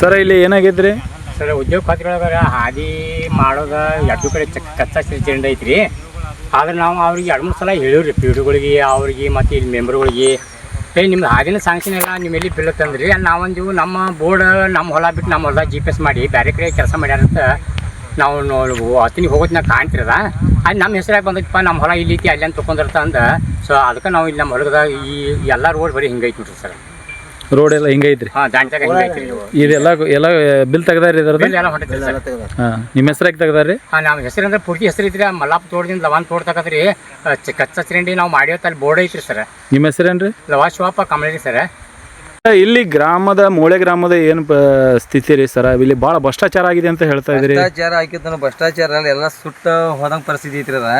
ಸರ, ಇಲ್ಲಿ ಏನಾಗೈತ್ರಿ ಸರ್, ಉದ್ಯೋಗ ಖಾತ್ರಿಯೊಳಗ ಹಾದಿ ಮಾಡೋದ ಎರಡು ಕಡೆ ಚಕ್ ಕಚ್ಚಾ ಚರಂಡ ಐತ್ರಿ. ಆದ್ರೆ ನಾವು ಅವ್ರಿಗೆ ಎರಡು ಮೂರು ಸಲ ಹೇಳಿವ್ರಿ, ಪೀಡುಗಳಿಗೆ, ಅವ್ರಿಗೆ ಮತ್ತು ಇಲ್ಲಿ ಮೆಂಬರ್ಗಳಿಗೆ. ಏ, ನಿಮ್ದು ಹಾದಿನ ಸಾಂಕ್ಷನ್ ಎಲ್ಲ ನಿಮ್ಮ ಎಲ್ಲಿ ಬೀಳುತ್ತಂದ್ರಿ? ನಾವೊಂದು ನಮ್ಮ ಬೋರ್ಡ್ ನಮ್ಮ ಹೊಲ ಬಿಟ್ಟು ನಮ್ಮ ಹೊಲ ಜಿ ಪಿ ಎಸ್ ಮಾಡಿ ಬೇರೆ ಕಡೆ ಕೆಲಸ ಮಾಡ್ಯಾರಂತ ನಾವು ಹತ್ತಿನಿಗೆ ಹೋಗೋದನ್ನ ಕಾಣ್ತಿರದ. ಅಲ್ಲಿ ನಮ್ಮ ಹೆಸರಾಗಿ ಬಂದೈತಪ್ಪ ನಮ್ಮ ಹೊಲ ಇಲ್ಲಿ ಐತಿ, ಅಲ್ಲಿ ಅಂತ ತೊಗೊಂಡಿರ್ತ ಅಂದ. ಸೊ ಅದಕ್ಕೆ ನಾವು ಇಲ್ಲಿ ನಮ್ಮ ಹೊಲಗದಾಗ ಈ ಎಲ್ಲ ರೋಡ್ ಬರೀ ಹಿಂಗೈತಿ ನೋಡ್ರಿ ಸರ್. ರೋಡ್ ಎಲ್ಲ ಹಿಂಗೈತ್ರಿ ಹಾ ದಾಂಟ್ಯಾಗ ಇದೆಲ್ಲ ಎಲ್ಲ ಬಿಲ್ ತೆಗ್ದಾರಿ ಇದ್ರದ್ದು? ಬಿಲ್ ಎಲ್ಲ ಹೊಂಟೈತಿ ಸರ್. ಹಾಂ ನಿಮ್ಮ ಹೆಸ್ರಾಗಿ ತೆಗ್ದಾರಿ ಹಾಂ ನಮ್ಮ ಹೆಸರಂದ್ರೆ ಪೂರ್ತಿ ಹೆಸರು ಐತ್ರಿ. ಆ ಮಲ್ಲಾಪ್ ತೋಟದಿಂದ ಲವಾನ್ ತೋಡ್ ತಗದ್ರಿ ಕಚ್ಚಾ ಚಿರಂಡಿ ನಾವು ಮಾಡಿವತ್ತ ಅಲ್ಲಿ ಬೋರ್ಡ್ ಐತ್ರಿ ಸರ್. ನಿಮ್ಮ ಹೆಸರೇನ್ರಿ? ಲವಾ ಶಿವಪ್ಪ ಕಮಲೇರಿ ಸರ್. ಇಲ್ಲಿ ಗ್ರಾಮದ ಮೂಳೆ ಗ್ರಾಮದ ಏನು ಸ್ಥಿತಿ ರೀ ಸರ್? ಇಲ್ಲಿ ಭಾಳ ಭ್ರಷ್ಟಾಚಾರ ಆಗಿದೆ ಅಂತ ಹೇಳ್ತಾ ಇದ್ರಿ. ಭ್ರಷ್ಟಾಚಾರ ಆಕಿತ್ತು ಭ್ರಷ್ಟಾಚಾರ ಅಲ್ಲ ಎಲ್ಲ ಸುಟ್ಟ ಹೋದಂಗೆ ಪರಿಸ್ಥಿತಿ ಐತ್ರಿ ಅದ.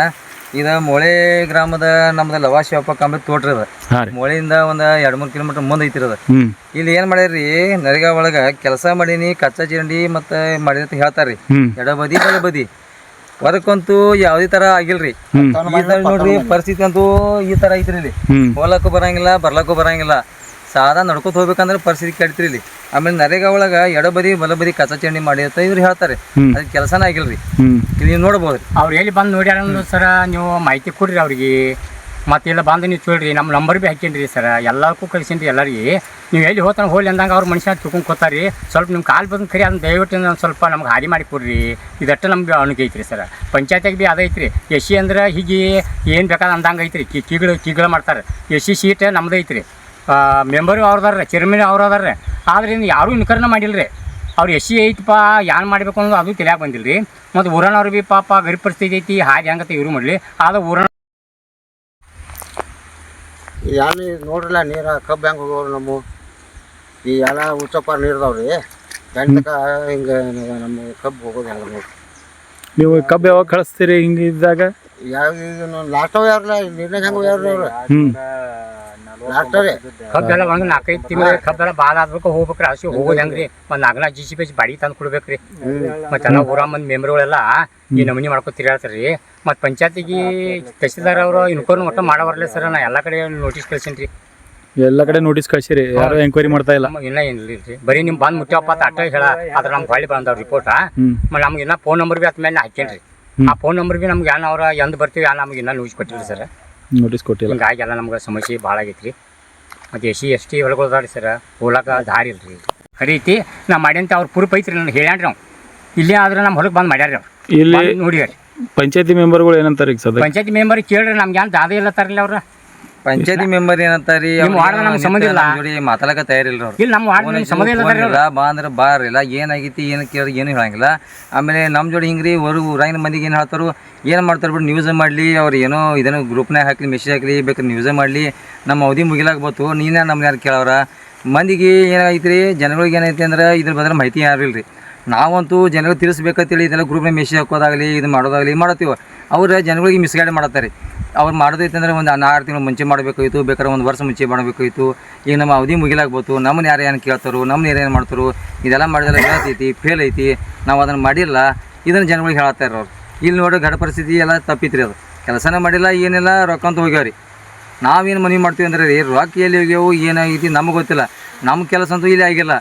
ಇದು ಮೊಳೆ ಗ್ರಾಮದ ನಮ್ದ ಲವಾ ಶಿವಪ್ಪ ಕಾಂಬೆ ತೋಟ್ರಿ ಅದ. ಮೊಳೆಯಿಂದ ಒಂದು ಎರಡ್ ಮೂರ್ ಕಿಲೋಮೀಟರ್ ಮುಂದೆ ಐತ್ರಿ ಅದ. ಇಲ್ಲಿ ಏನ್ ಮಾಡ್ಯಾರ್ರಿ ನರೇಗಾ ಒಳಗ ಕೆಲಸ ಮಾಡೀನಿ ಕಚ್ಚಾ ಚರಂಡಿ ಮತ್ತ ಮಾಡಿದ ಅಂತ ಹೇಳ್ತಾರ್ರಿ. ಎಡ ಬದಿ ಬಲ ಬದಿ. ಹೊರಕಂತೂ ಯಾವ್ದೇ ತರ ಆಗಿಲ್ರಿ. ಈ ನೋಡ್ರಿ ಪರಿಸ್ಥಿತಿ ಅಂತೂ ಈ ತರ ಐತ್ರಿ ಇಲ್ಲಿ. ಹೋಗ್ಲಕ್ಕೂ ಬರಂಗಿಲ್ಲ ಬರ್ಲಕ್ಕೂ ಬರಂಗಿಲ್ಲ. ಸಾದಾ ನಡ್ಕೊತ ಹೋಗ್ಬೇಕಂದ್ರೆ ಪರಿಸ್ಥಿತಿ ಕೆಡ್ತ್ರಿ ಇಲ್ಲಿ. ಆಮೇಲೆ ನರೇಗಾ ಒಳಗ ಎಡಬದಿ ಬಲಬದಿ ಕಸ ಚಂಡಿ ಮಾಡಿ ಅಂತ ಇವ್ರು ಹೇಳ್ತಾರೆ. ಅದ್ ಅದಕ್ಕೆ ಕೆಲಸನೇ ಆಗಿಲ್ರಿ. ಇಲ್ಲಿ ನೀವು ನೋಡ್ಬೋದು ಅವ್ರು ಎಲ್ಲಿ ಬಂದು ನೋಡ್ಯಾರ ಅಂದ್ರೆ ಸರ ನೀವು ಮಾಹಿತಿ ಕೊಡ್ರಿ ಅವ್ರಿಗೆ. ಮತ್ತೆ ಇಲ್ಲ ಬಂದು ನೀವು ಕೇಳ್ರಿ ನಮ್ಮ ನಂಬರ್ ಭೀ ಹಾಕೀನಿ ಸರ. ಎಲ್ಲಕ್ಕೂ ಕಳ್ಸೀನಿ ರೀ ಎಲ್ಲರಿಗೆ. ನೀವು ಎಲ್ಲಿ ಹೋತನ ಹೋಲಿ ಅಂದಂಗೆ ಅವ್ರ ಮನುಷ್ಯ ತುಕೊಂಡ್ ಕೊತ್ತಾರಿ ಸ್ವಲ್ಪ ನಿಮ್ಮ ಕಾಲು ಬಂದು ಕರಿ ಅದನ್ನ ದಯವಿಟ್ಟು ಒಂದು ಸ್ವಲ್ಪ ನಮ್ಗೆ ಹಾದಿ ಮಾಡಿ ಕೊಡ್ರಿ. ಇದಟ್ಟು ನಮ್ಗೆ ಅನುಕೂಲ ಐತ್ರಿ ಸರ್. ಪಂಚಾಯತಿಗೆ ಭೀ ಅದೈತ್ರಿ ಎಸ್ ಸಿ ಅಂದ್ರೆ ಹೀಗೆ ಏನು ಬೇಕಾದ ಅಂದಂಗೆ ಐತ್ರಿ. ಕಿ ಕಿಗಳು ಕೀಗಳು ಮಾಡ್ತಾರೆ. ಎಸ್ ಸಿ ಸೀಟ್ ನಮ್ದು ಐತ್ರಿ. ಮೆಂಬರು ಅವ್ರದಾರ ಚೇರ್ಮನ್ ಅವ್ರು ಅದಾರ ಆದ್ರೆ ಇನ್ನು ಯಾರೂ ಮಾಡಿಲ್ಲ ರೀ ಅವ್ರು ಎಸ್ ಸಿ ಐತಿಪ್ಪ ಏನು ಮಾಡಬೇಕು ಅನ್ನೋದು ಅದು ತಿಳಿಯಾಕೆ ಬಂದಿಲ್ಲ ರೀ ಮತ್ತು ಊರನವ್ರು ಭೀ ಪಾಪ ಗರಿ ಪರಿಸ್ಥಿತಿ ಐತಿ ಹಾಗೆ ಹೆಂಗತೆ ಇವರು ಮಾಡಲಿ. ಆದ್ರೆ ಊರನ ಯಾರು ನೋಡ್ರಲ್ಲ ನೀರ ಕಬ್ಬು ಹೆಂಗೆ ಹೋಗೋರು ನಮ್ಮ? ಈ ಎಲ್ಲ ಉಚ್ಚಪ್ಪ ನೀರ್ದವ್ರಿ ಗಂಟಕ ಹಿಂಗೆ ನಮ್ಮ ಕಬ್ಬು ಹೋಗೋದು ಹೆಂಗೆ ನೋಡಿ ನೀವು ಕಬ್ಬು ಯಾವಾಗ ಕಳಿಸ್ತೀರಿ ಹಿಂಗಿದ್ದಾಗ ಯಾವ ಲಾಸ್ಟ್ ಯಾರಲ್ಲ ನೀರ್ನಾಗ ಹೆಂಗೆ ಯಾರು ಅವ್ರು? ಹ್ಞೂ ಲಾಸ್ಟರೇ ಕಬ್ಬೆಲ್ಲ ಒಂದು ನಾಲ್ಕೈದು ತಿಂಗಳು ಕಬ್ಬೆಲ್ಲ ಬಾಳ ಆದ್ಬೇಕು ಹೋಗ್ಬೇಕ್ರಿ ಹಸಿ ಹೋಗೋದು ಹೆಂಗ್ರಿ? ಒಂದು ನಾಲ್ಕು ಜಿ ಸಿ ಬೇಜ್ ಬಾಡಿ ತಂದು ಕೊಡ್ಬೇಕ್ರಿ. ಮತ್ತೆಲ್ಲ ಊರ ಮಂದಿ ಮೆಂಬರ್ಗಳೆಲ್ಲ ಈ ನಮೂನಿ ಮಾಡ್ಕೊ ತಿರ್ಗಾಡ್ತಾರ್ರಿ. ಮತ್ತು ಪಂಚಾಯತಿಗೆ ತಹಸೀಲ್ದಾರ್ ಅವರು ಇನ್ಕ್ವೈರಿ ಒಟ್ಟು ಮಾಡವರ್ಲೆ ಸರ್ ನಾ ಎಲ್ಲ ಕಡೆ ನೋಟಿಸ್ ಕಳ್ಸೀನಿ ರೀ ಎಲ್ಲ ಕಡೆ ನೋಟಿಸ್ ಕಳ್ಸಿರಿ ಯಾರು ಎಂಕ್ವೈರಿ ಮಾಡ್ತಾ ಇಲ್ಲ. ಇನ್ನ ಇಲ್ಲ ಏನಿಲ್ಲ ರೀ ಬರೀ ನಿಮ್ ಬಂದ್ ಮುಟ್ಟಪ್ಪ ಅಂತ ಅಟ್ಟ ಹೇಳ ಅದ್ರ ನಮ್ಗೆ ಹೊಳ್ಳಿ ಬಂದವ್ ರಿಪೋರ್ಟ್ ಮತ್ತೆ ಮತ್ತು ನಮ್ಗೆ ಇನ್ನೂ ಫೋನ್ ನಂಬರ್ ಬಿ ಅತ್ ಮೇಲೆ ಹಾಕೇನ್ರಿ. ಆ ಫೋನ್ ನಂಬರ್ ಬಿ ನಮ್ಗೆ ಏನು ಅವ್ರ ಎಂದ್ ಬರ್ತೀವಿ ಏನು ನಮ್ಗೆ ಇನ್ನೂ ನ್ಯೂಸ್ ಕೊಟ್ಟಿಲ್ಲ ಸರ್. ನೋಟಿಸ್ ಕೊಟ್ಟಿಲ್ಲ. ಹಿಂಗಾಗಿ ಎಲ್ಲ ನಮ್ಗೆ ಸಮಸ್ಯೆ ಭಾಳ ಆಗೈತ್ರಿ. ಮತ್ತು ಎಸ್ ಸಿ ಎಸ್ ಟಿ ಒಳಗೋದಾರಿ ಸರ್ ಹೋಗ್ಲಾಕ ದಾರಿ ಇಲ್ರಿ. ರೀತಿ ನಾ ಮಾಡ್ಯಂತ ಅವ್ರು ಪ್ರೂಫ್ ಐತ್ರಿ ನಾನು ಹೇಳ್ಯಾನ್ರಿ ನಾವು. ಇಲ್ಲೇ ಆದ್ರೆ ನಮ್ಮ ಹೊಲಕ್ಕೆ ಬಂದು ಮಾಡ್ಯಾರ ಅವ್ರು. ಇಲ್ಲಿ ನೋಡಿರಿ. ಪಂಚಾಯತಿ ಮೆಂಬರ್ಗಳು ಏನಂತಾರೆ ಈಗ ಸದ್ಯ ಪಂಚಾಯತಿ ಮೆಂಬರ್ ಕೇಳ್ರಿ ನಮ್ಗೆ ಏನು ದಾದ ಇಲ್ಲ ತರಲಿ ಅವ್ರ. ಪಂಚಾಯತಿ ಮೆಂಬರ್ ಏನಂತಾರಿ? ನಿಮ್ಮ ವಾರ್ಡ್ ನಮ್ಗೆ ಸಂಬಂಧ ಇಲ್ಲ. ಜೋಡಿ ಮಾತಾಡಕ ತಯಾರಿಲ್ಲ ಅವ್ರು. ಇಲ್ಲಿ ನಮ್ಮ ವಾರ್ಡ್ ನಮ್ಗೆ ಸಂಬಂಧ ಇಲ್ಲ ಅವ್ರು. ಬಾ ಅಂದ್ರೆ ಬಾರಿಲ್ಲ ಏನಾಗೈತಿ ಏನು ಕೇಳಿ ಏನು ಹೇಳಂಗಿಲ್ಲ. ಆಮೇಲೆ ನಮ್ಮ ಜೋಡಿ ಹಿಂಗ್ರಿ ಹೊರಗೆ ಊರಾಗಿನ ಮಂದಿಗೆ ಏನು ಹೇಳ್ತಾರೋ ಏನು ಮಾಡ್ತಾರೆ ಬಿಟ್ಟು ನ್ಯೂಸ್ ಮಾಡ್ಲಿ. ಅವ್ರು ಏನೋ ಇದನ್ನು ಗ್ರೂಪ್ನಾಗ ಹಾಕಲಿ ಮೆಸೇಜ್ ಹಾಕ್ಲಿ ಬೇಕಾದ್ರೆ ನ್ಯೂಸೇ ಮಾಡ್ಲಿ. ನಮ್ಮ ಅವಧಿ ಮುಗಿಲಾಕ ಬತ್ತು ನೀನೇ ನಮ್ಗೆ ಯಾರು ಕೇಳವ್ರ? ಮಂದಿಗೆ ಏನಾಗೈತಿ ರೀ ಜನಗಳಿಗೆ ಏನೈತಿ ಅಂದ್ರೆ ಇದ್ರ ಬಂದ್ರೆ ಮಾಹಿತಿ ಯಾರು ಇಲ್ರಿ ನಾವಂತೂ ಜನಗಳು ತಿಳಿಸ್ಬೇಕಂತೇಳಿ ಇದೆಲ್ಲ ಗ್ರೂಪ್ನಾಗ ಮೆಸೇಜ್ ಹಾಕೋದಾಗಲಿ ಇದು ಮಾಡೋದಾಗಲಿ ಮಾಡತ್ತೀವಿ. ಅವ್ರು ಜನಗಳಿಗೆ ಮಿಸ್ಗೈಡ್ ಮಾಡತ್ತಾರೆ ಅವ್ರು ಮಾಡೋದೈತೆ ಅಂದ್ರೆ ಒಂದು ಆರು ತಿಂಗಳು ಮುಂಚೆ ಮಾಡಬೇಕಾಗಿತ್ತು, ಬೇಕಾದ್ರೆ ಒಂದು ವರ್ಷ ಮುಂಚೆ ಮಾಡಬೇಕಾಗಿತ್ತು. ಈಗ ನಮ್ಮ ಅವಧಿ ಮುಗಿಲಾಗ್ಬೋದು, ನಮ್ಮನ್ನ ಯಾರು ಏನು ಕೇಳ್ತಾರೋ, ನಮ್ಮನ್ನ ಯಾರು ಏನು ಮಾಡ್ತಾರೋ, ಇದೆಲ್ಲ ಮಾಡಿದ್ರೆ ಐತಿ ಫೇಲ್ ಐತಿ, ನಾವು ಅದನ್ನು ಮಾಡಿಲ್ಲ, ಇದನ್ನು ಜನಗಳಿಗೆ ಹೇಳತ್ತಾರೆ ಅವ್ರು. ಇಲ್ಲಿ ನೋಡೋ ಗಡ ಪರಿಸ್ಥಿತಿ ಎಲ್ಲ ತಪ್ಪಿತ್ರಿ ಅದು. ಕೆಲಸನೇ ಮಾಡಿಲ್ಲ, ಏನಿಲ್ಲ, ರೊಕ್ಕ ಅಂತ ಹೋಗ್ಯಾವ್ರಿ. ನಾವೇನು ಮನವಿ ಮಾಡ್ತೀವಿ ಅಂದ್ರೆ ರೀ, ರೊಕ್ಕ ಎಲ್ಲಿ ಹೋಗ್ಯಾವು ಏನಾಗೈತಿ ನಮಗೆ ಗೊತ್ತಿಲ್ಲ. ನಮ್ಮ ಕೆಲಸ ಅಂತೂ ಇಲ್ಲಿ ಆಗಿಲ್ಲ.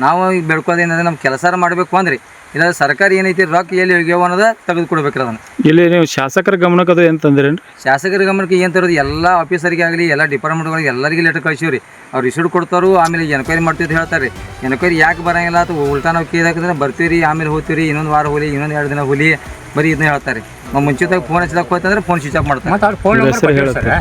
ನಾವು ಬೆಳ್ಕೋದೇನಂದ್ರೆ ನಮ್ಮ ಕೆಲಸ ಮಾಡಬೇಕು ಅಂದ್ರಿ. ಇಲ್ಲ ಸರ್ಕಾರ ಏನೈತಿ ರೊಕ್ಕ ಎಲ್ಲಿ ಹೋಗ್ಯಾವ ಅನ್ನೋದು ತೆಗೆದು ಕೊಡ್ಬೇಕ್ರಿ ಅದನ್ನ. ಇಲ್ಲಿ ನೀವು ಶಾಸಕರ ಗಮನಕ್ಕೆ ಅದು ಏನು ತಂದಿರೇನ್ರಿ ಶಾಸಕರ ಗಮನಕ್ಕೆ ಏನು ತರೋದು? ಎಲ್ಲ ಆಫೀಸರಿಗೆ ಆಗಲಿ ಎಲ್ಲ ಡಿಪಾರ್ಟ್ಮೆಂಟ್ಗಳಿಗೆ ಎಲ್ಲರಿಗೆ ಲೆಟರ್ ಕಳಿಸಿವ್ರಿ. ಅವ್ರು ಇಶ್ಯೂಡ್ ಕೊಡ್ತಾರು ಆಮೇಲೆ ಎನ್ಕ್ವೈರಿ ಮಾಡ್ತೀವಿ ಅಂತ ಹೇಳ್ತಾರೆ. ರೀ ಎನ್ಕ್ವೈರಿ ಯಾಕೆ ಬರಂಗಿಲ್ಲ? ಅಥವಾ ಉಲ್ಟಾ ನಾವು ಕೇಳಿದಾಕಂದ್ರೆ ಬರ್ತೀವಿ ರೀ ಆಮೇಲೆ ಹೋಗ್ತೀವಿ ಇನ್ನೊಂದು ವಾರ ಹೋಲಿ ಇನ್ನೊಂದು ಎರಡು ದಿನ ಹೋಲಿ ಬರೀ ಇದನ್ನ ಹೇಳ್ತಾರೆ. ನಾವು ಮುಂಚಿತವಾಗಿ ಫೋನ್ ಹಚ್ಚಿದಾಗ ಹೋಯ್ತಂದ್ರೆ ಫೋನ್ ಸ್ವಿಚ್ ಆಫ್ ಮಾಡ್ತಾರೆ.